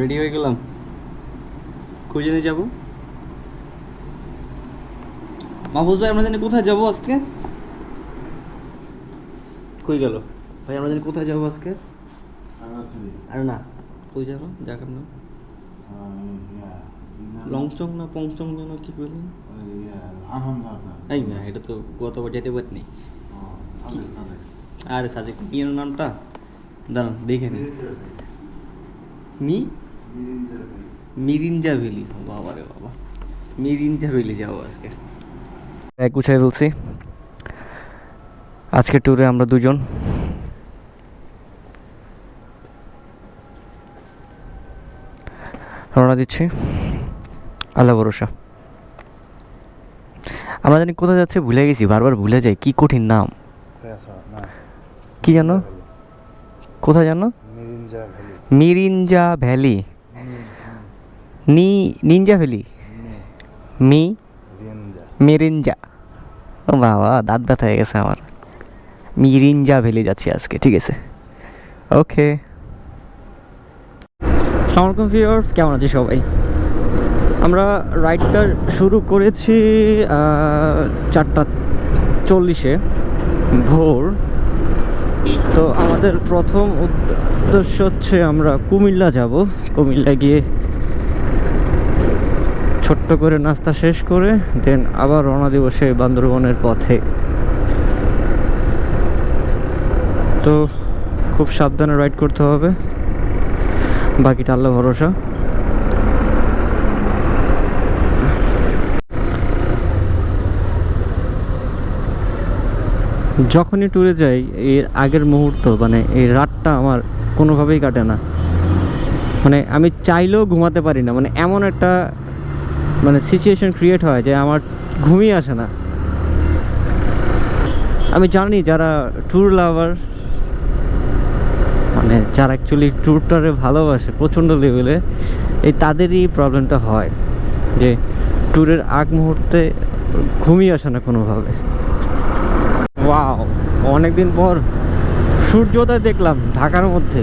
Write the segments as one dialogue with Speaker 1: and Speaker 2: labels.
Speaker 1: Ready হয়ে গেলাম। জেনে যাব? মাহফুজ ভাই আমরা জানি কোথায় যাব আজকে? কই গেল? ভাই আমরা জানি কোথায় যাব আজকে? আর না কই যাব? জায়গার নাম লংচং না পংচং যেন কি করলেন এই না এটা তো গতবার যেতে পারিনি। আরে সাজেক কি নামটা? দাঁড়ান দেখে নি? মিরিঞ্জা ভ্যালি বাবা রে বাবা। মিরিঞ্জা ভ্যালি যাব আজকে। এক গুছাই বলছি আজকে ট্যুরে আমরা দুজন। রওনা দিচ্ছি। আল্লাহ ভরসা। আমরা জানি কোথায় যাচ্ছে ভুলে গেছি। বারবার ভুলে যাই। কি কঠিন নাম। কি জানো? কোথায় জানো? মিরিঞ্জা ভ্যালি নি নিনজা ভ্যালি মি মিরিঞ্জা ও বাবা, দাঁত ব্যথা হয়ে গেছে আমার। মিরিঞ্জা ভ্যালি যাচ্ছি আজকে, ঠিক আছে? ওকে সালামালাইকুম ভিউয়ার্স কেমন আছে সবাই? আমরা রাইডটা শুরু করেছি চারটা চল্লিশে ভোর। তো আমাদের প্রথম উদ্দেশ্য হচ্ছে আমরা কুমিল্লা যাব। কুমিল্লা গিয়ে ছোট্ট করে নাস্তা শেষ করে দেন আবার রওনা দিব সেই বান্দরবনের পথে। তো খুব সাবধানে রাইড করতে হবে। বাকিটা আল্লাহ ভরসা। যখনই ট্যুরে যাই, এর আগের মুহূর্ত মানে এই রাতটা আমার কোনোভাবেই কাটে না। মানে আমি চাইলেও ঘুমাতে পারি না। মানে এমন একটা মানে সিচুয়েশন ক্রিয়েট হয় যে আমার ঘুমই আসে না। আমি জানি যারা ট্যুর লাভার মানে যারা অ্যাকচুয়ালি ট্যুরটারে ভালোবাসে প্রচণ্ড লেভেলে এই তাদেরই প্রবলেমটা হয় যে ট্যুরের আগ মুহূর্তে ঘুমিয়ে আসে না কোনোভাবে। ওয়াও অনেকদিন পর সূর্যোদয় দেখলাম ঢাকার মধ্যে।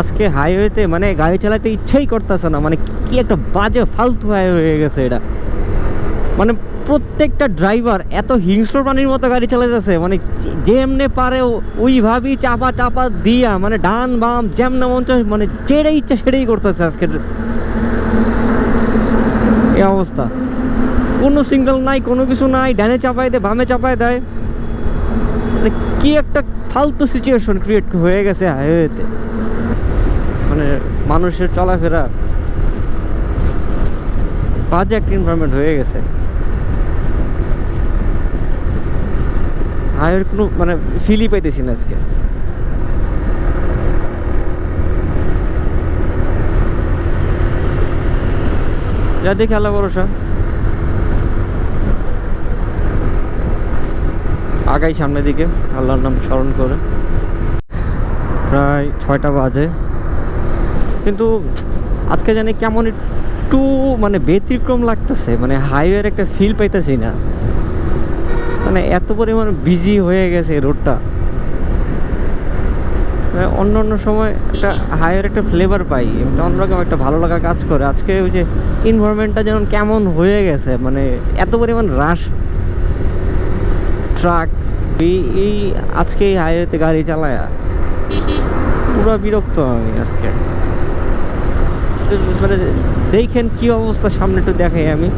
Speaker 1: আজকে হাইওয়েতে মানে গাড়ি চালাতে ইচ্ছাই করতেছে না। মানে কি একটা বাজে ফালতু হাইওয়ে হয়ে গেছে এটা। মানে প্রত্যেকটা ড্রাইভার এত হিংস্র প্রাণীর মতো গাড়ি চালাতেছে। মানে যেমনে পারে ওইভাবেই চাপা টাপা দিয়া মানে ডান বাম যেমনে মন মানে যেটাই ইচ্ছা সেটাই করতেছে আজকে। এ অবস্থা। কোনো সিঙ্গেল নাই, কোনো কিছু নাই, ডানে চাপায় দেয়, বামে চাপায় দেয়। মানে কি একটা ফালতু সিচুয়েশন ক্রিয়েট হয়ে গেছে হাইওয়েতে মানে মানুষের চলাফেরা বাজে একটা এনভায়রনমেন্ট হয়ে গেছে। হাইওয়ের কোনো মানে ফিলই পাইতেছি না আজকে। যা দেখি আল্লাহ ভরসা। আগাই সামনের দিকে, আল্লাহর নাম স্মরণ করে। প্রায় ছয়টা বাজে। কিন্তু আজকে জানি কেমন একটু মানে ব্যতিক্রম লাগতেছে মানে হাইওয়ের একটা ফিল পাইতেছি না। মানে এত পরিমাণ বিজি হয়ে গেছে রোডটা মানে অন্য অন্য সময় একটা হাইওয়ের একটা ফ্লেভার পাই একটা অন্যরকম একটা ভালো লাগা কাজ করে। আজকে ওই যে ইনভারমেন্টটা যেমন কেমন হয়ে গেছে মানে এত পরিমাণ রাশ ট্রাক এই আজকে এই হাইওয়েতে গাড়ি চালায়, পুরো বিরক্ত আমি আজকে। মানে দেখেন কি অবস্থা, সামনে একটু দেখাই আমি।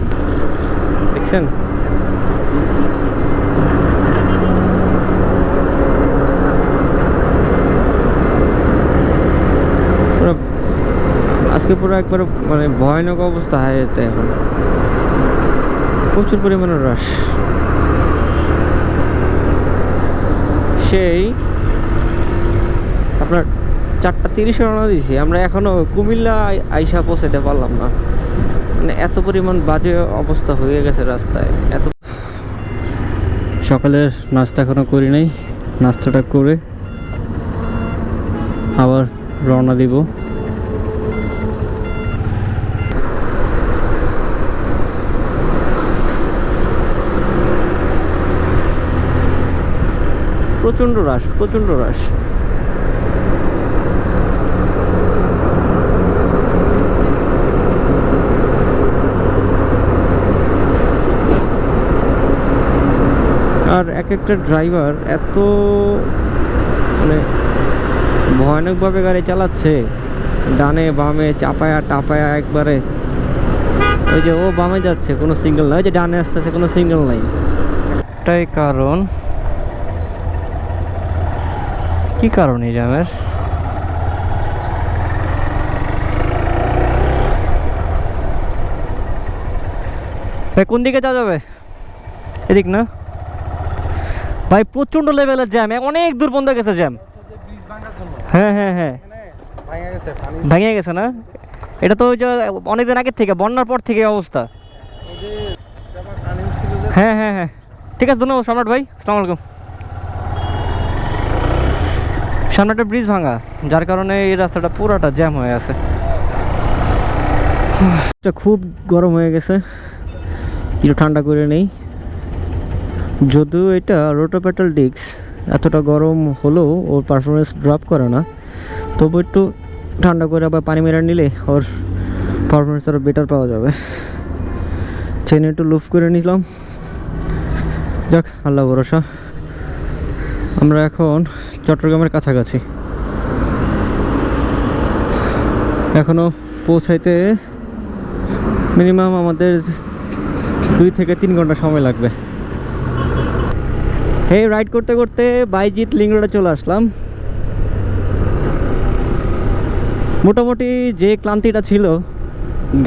Speaker 1: দেখছেন? আজকে পুরো একবার মানে ভয়ানক অবস্থা হাইওয়েতে এখন। প্রচুর পরিমাণে রাশ সেই আপনার চারটা তিরিশে রওনা দিয়েছি। আমরা এখনও কুমিল্লা আই- আইসা পৌঁছাতে পারলাম না। মানে এত পরিমাণ বাজে অবস্থা হয়ে গেছে রাস্তায়। এত সকালের নাস্তা এখনও করি নাই। নাস্তাটা করে আবার রওনা দিব। প্রচণ্ড রাশ প্রচণ্ড রাশ আর এক একটা ড্রাইভার এত মানে ভয়ানকভাবে গাড়ি চালাচ্ছে, ডানে, বামে, চাপায়া, টাপায়া একবারে। ওই যে ও বামে যাচ্ছে, কোনো সিগন্যাল নাই। যে ডানে আসতেছে, কোনো সিগন্যাল নাই। একটাই কারণ। কি কারণ এই জ্যামের ভাই কোন দিকে যাওয়া যাবে? এদিক না? ভাই প্রচণ্ড লেভেলের জ্যাম অনেক দূর পর্যন্ত গেছে জ্যাম হ্যাঁ হ্যাঁ হ্যাঁ। ভেঙে গেছে না? এটা তো ওই যে অনেকদিন আগের থেকে, বন্যার পর থেকে অবস্থা। হ্যাঁ হ্যাঁ হ্যাঁ। ঠিক আছে, ধন্যবাদ সম্রাট ভাই। সালাম আলাইকুম। সামনে একটা ব্রিজ ভাঙা, যার কারণে এই রাস্তাটা পুরাটা জ্যাম হয়ে আছে এটা খুব গরম হয়ে গেছে। একটু ঠান্ডা করে নেই। যদিও এটা রোটোপ্যাটাল ডিক্স এতটা গরম হলেও ওর পারফরমেন্স ড্রপ করে না। তবু একটু ঠান্ডা করে আবার পানি মেরে নিলে ওর পারফরমেন্স আরও বেটার পাওয়া যাবে। চেন একটু লুফ করে নিলাম। যাক, আল্লাহ ভরসা। আমরা এখন চট্টগ্রামের কাছাকাছি। এখনও পৌঁছাইতে মিনিমাম আমাদের দুই থেকে তিন ঘণ্টা সময় লাগবে। হে রাইড করতে করতে বাইজিৎ লিঙ্ক রোডে চলে আসলাম। মোটামুটি যে ক্লান্তিটা ছিল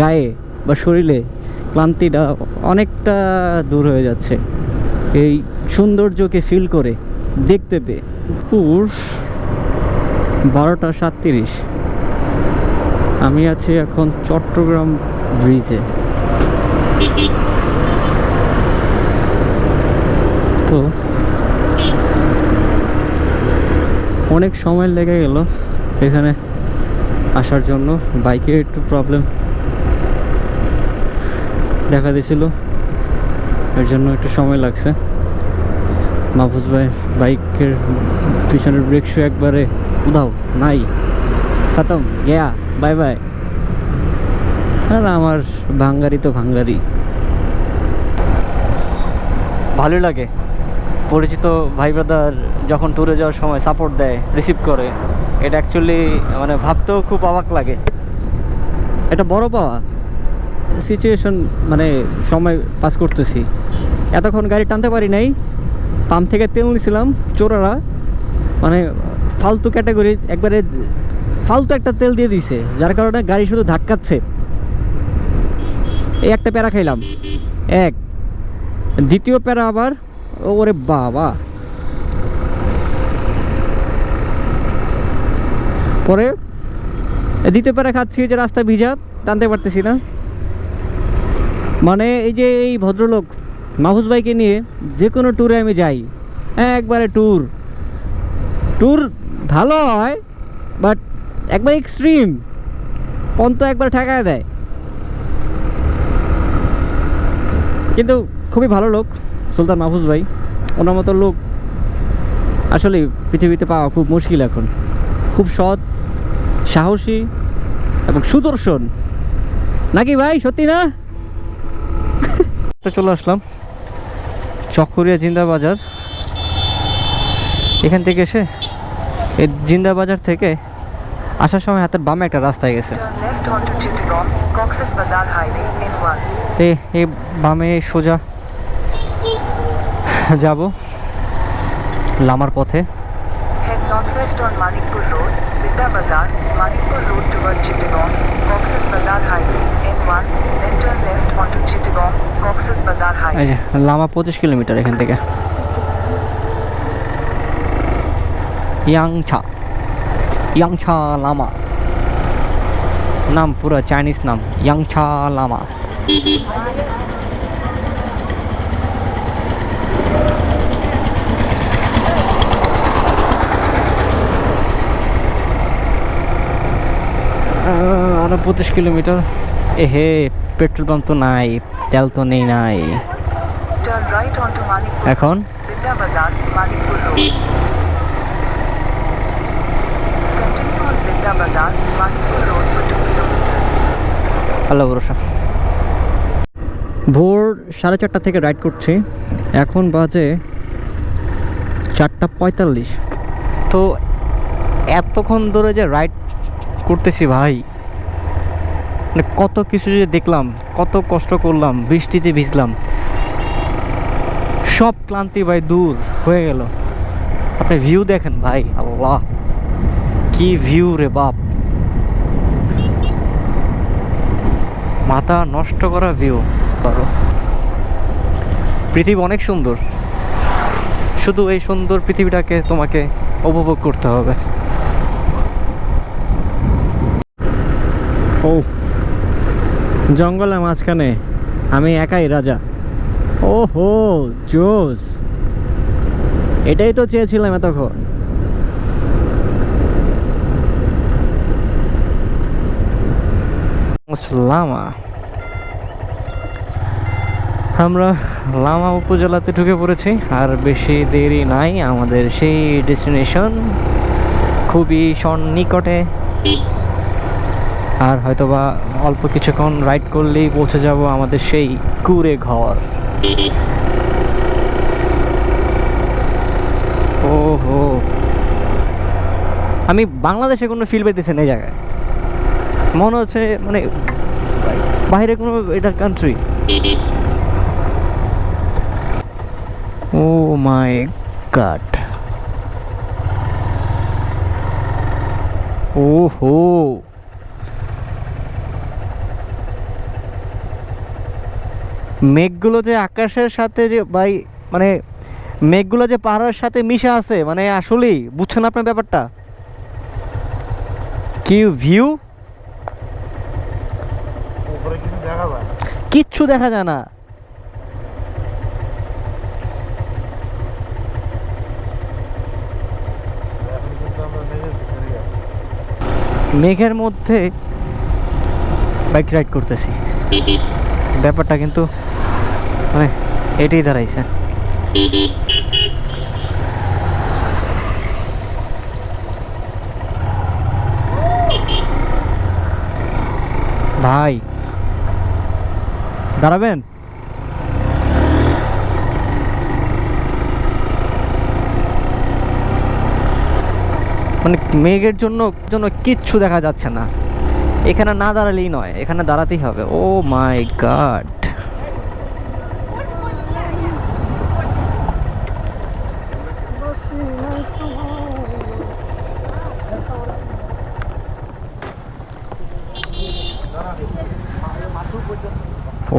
Speaker 1: গায়ে বা শরীরে, ক্লান্তিটা অনেকটা দূর হয়ে যাচ্ছে। এই সৌন্দর্যকে ফিল করে দেখতে পেয়ে। পুর বারোটা সাতত্রিশ। আমি আছি এখন চট্টগ্রাম ব্রিজে তো অনেক সময় লেগে গেল এখানে আসার জন্য। বাইকে একটু প্রবলেম দেখা দিয়েছিল এর জন্য একটু সময় লাগছে। মাহফুজ ভাই, বাইকের পিছনের ব্রেক শু একবারে উধাও, নাই। খতম, গেয়া বাই বাই আর আমার ভাঙ্গারি তো ভাঙ্গারি। ভালো লাগে। পরিচিত ভাই ব্রাদার যখন ট্যুরে যাওয়ার সময় সাপোর্ট দেয় রিসিভ করে, এটা অ্যাকচুয়ালি মানে ভাবতেও খুব অবাক লাগে। এটা বড় পাওয়া? সিচুয়েশন মানে সময় পাস করতেছি। এতক্ষণ গাড়ি টানতে পারি নাই পাম্প থেকে তেল নিয়েছিলাম চোরারা মানে ফালতু ক্যাটাগরি একবারে ফালতু একটা তেল দিয়ে দিছে, যার কারণে গাড়ি শুধু ধাক্কাচ্ছে। এই একটা প্যারা খাইলাম। এক। দ্বিতীয় প্যারা আবার, ওরে বাবা। পরে দ্বিতীয় প্যারা খাচ্ছি যে রাস্তা ভিজা, টানতে পারতেছি না। মানে এই যে এই ভদ্রলোক মাহুস ভাইকে নিয়ে যে কোনো ট্যুরে আমি যাই হ্যাঁ একবারে ট্যুর ট্যুর ভালো হয় বাট একবার এক্সট্রিম পন্ত একবার ঠেকায় দেয়। কিন্তু খুবই ভালো লোক, সুলতান মাহফুজ ভাই। ওনার মতো লোক আসলে পৃথিবীতে পাওয়া খুব মুশকিল এখন। খুব সৎ সাহসী এবং সুদর্শন। নাকি ভাই সত্যি না? চলে আসলাম চকরিয়া জিন্দা বাজার এখান থেকে এসে এই জিন্দা বাজার থেকে আসার সময় হাতের বামে একটা রাস্তায় গেছে।
Speaker 2: Turn left onto Chittagong, Cox's Bazar Highway, N1.
Speaker 1: তে এই বামে সোজা যাব লামার পথে।
Speaker 2: Zinda Bazar, Manikpur Road toward Chittagong, Cox's Bazar Highway, N1. Then turn left onto Chittagong, Cox's Bazar
Speaker 1: এই
Speaker 2: Highway.
Speaker 1: যে লামা পঁচিশ কিলোমিটার এখান থেকে ইয়াংছা ইয়াংছা লামা নাম পুরো চাইনিজ নাম ইয়াংছা লামা আহ, আরও পঁচিশ কিলোমিটার এ হে পেট্রোল পাম্প তো নাই তেল তো নেই নাই. এখন
Speaker 2: Zinda Bazar, Manikpur Road. Continue on Zinda Bazar, Manikpur Road for 2 kilometers.
Speaker 1: আল্লাহ ভরসা ভোর সাড়ে চারটা থেকে রাইড করছি এখন বাজে চারটা পঁয়তাল্লিশ তো এতক্ষণ ধরে যে রাইড করতেছি ভাই মানে কত কিছু যে দেখলাম, কত কষ্ট করলাম, বৃষ্টিতে ভিজলাম, সব ক্লান্তি ভাই দূর হয়ে গেল। আপনি ভিউ দেখেন ভাই, আল্লাহ, কি ভিউ রে বাপ। মাথা নষ্ট করা ভিউ পারো পৃথিবী অনেক সুন্দর, শুধু এই সুন্দর পৃথিবীটাকে তোমাকে উপভোগ করতে হবে। ও জঙ্গলের মাঝখানে আমি একাই রাজা। ও হো জোস। এটাই তো চেয়েছিলাম এতক্ষণ। লামা। আমরা লামা উপজেলাতে ঢুকে পড়েছি, আর বেশি দেরি নাই আমাদের সেই ডেস্টিনেশন। খুবই সন্নিকটে। আর হয়তোবা অল্প কিছুক্ষণ রাইড করলেই পৌঁছে যাব আমাদের সেই কুড়ে ঘর। ওহো। আমি বাংলাদেশে কোনো ফিল পেতেছি না এই জায়গায়। মনে হচ্ছে মানে বাইরে কোনো এটা কান্ট্রি ও মাই গড। ওহো। মেঘগুলো যে আকাশের সাথে যে ভাই মানে মেঘগুলো যে পাহাড়ের সাথে মিশে আছে মানে আসলেই বুঝছেন আপনার ব্যাপারটা কি ভিউ। কিচ্ছু দেখা যায় না।
Speaker 3: মেঘের
Speaker 1: মধ্যে বাইক রাইড করতেছি ব্যাপারটা কিন্তু মানে এটাই দাঁড়াইছে। ভাই, দাঁড়াবেন? মানে মেঘের জন্য জন্য কিচ্ছু দেখা যাচ্ছে না। এখানে না দাঁড়ালেই নয়, এখানে দাঁড়াতেই হবে। ও my god.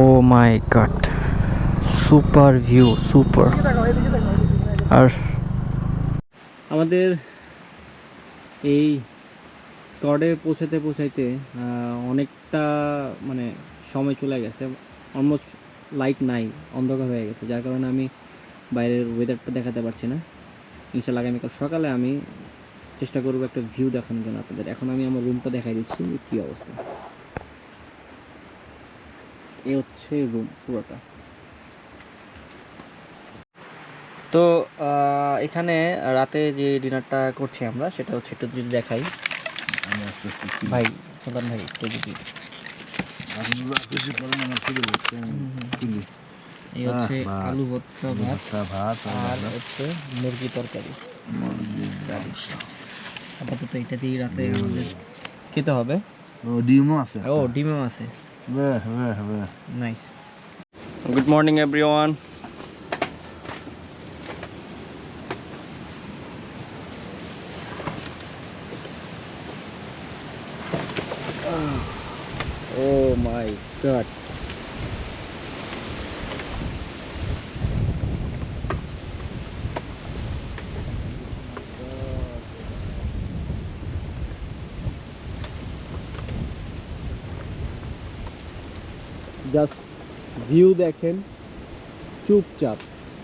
Speaker 1: Oh my god. Super view, super. আর আমাদের এই স্কডে পৌঁছাতে পৌঁছাইতে অনেকটা মানে সময় চলে গেছে। অলমোস্ট লাইট নাই, অন্ধকার হয়ে গেছে। যার কারণে আমি বাইরের ওয়েদারটা দেখাতে পারছি না। ইনশাল্লাহ আগামীকাল সকালে আমি চেষ্টা করব একটা ভিউ দেখানোর জন্য আপনাদের। এখন আমি আমার রুমটা দেখাই দিচ্ছি কী অবস্থা। এ হচ্ছে রুম পুরোটা। তো এখানে রাতে যে ডিনারটা করছি আমরা, সেটা হচ্ছে একটু যদি দেখাই।
Speaker 3: আমি আস্তে আস্তে
Speaker 1: ভাই প্রধান ভাই একটু যদি
Speaker 3: আপনারা খুশি করেন, আমার খিদে লাগছে, আমি
Speaker 1: এই হচ্ছে আলু ভর্তা ভাত
Speaker 3: ভাত আর
Speaker 1: হচ্ছে মুরগি তরকারি। আপাতত এটাতেই রাতে আমাদের খেতে হবে
Speaker 3: ও ডিমও আছে
Speaker 1: ও ডিমও আছে
Speaker 3: বাহ বাহ বাহ
Speaker 1: nice good morning everyone god. Just view দেখেন চুপচাপ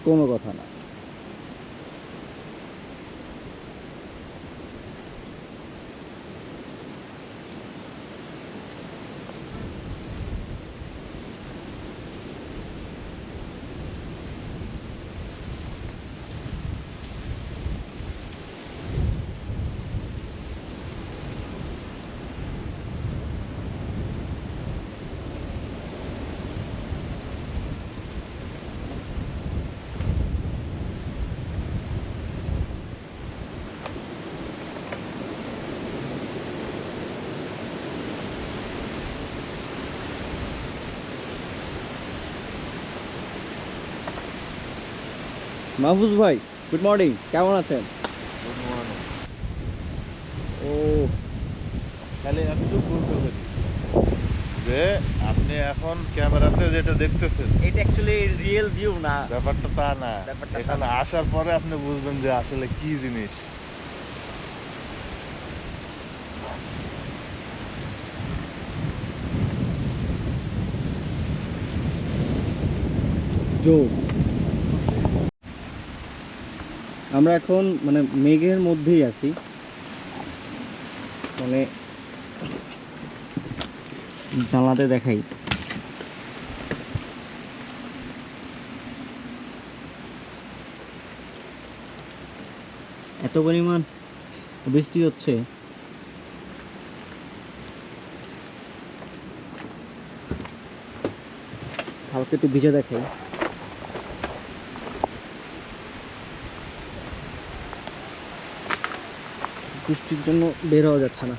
Speaker 1: কোনো কথা না মাহফুজ ভাই গুড মর্নিং কেমন আছেন? ও।
Speaker 3: তাহলে একটু বলতে পারি যে আপনি এখন ক্যামেরাতে যেটা দেখতেছেন
Speaker 1: এটা অ্যাকচুয়ালি রিয়েল ভিউ না।
Speaker 3: ব্যাপারটা তা না। এখানে আসার পরে আপনি বুঝবেন যে আসলে কি জিনিস।
Speaker 1: জোস। আমরা এখন মানে মেঘের মধ্যেই আছি। মানে জানলাতে দেখাই। এত পরিমাণ বৃষ্টি হচ্ছে। হালকা একটু ভিজে দেখাই। বৃষ্টির জন্য বের হওয়া যাচ্ছে না।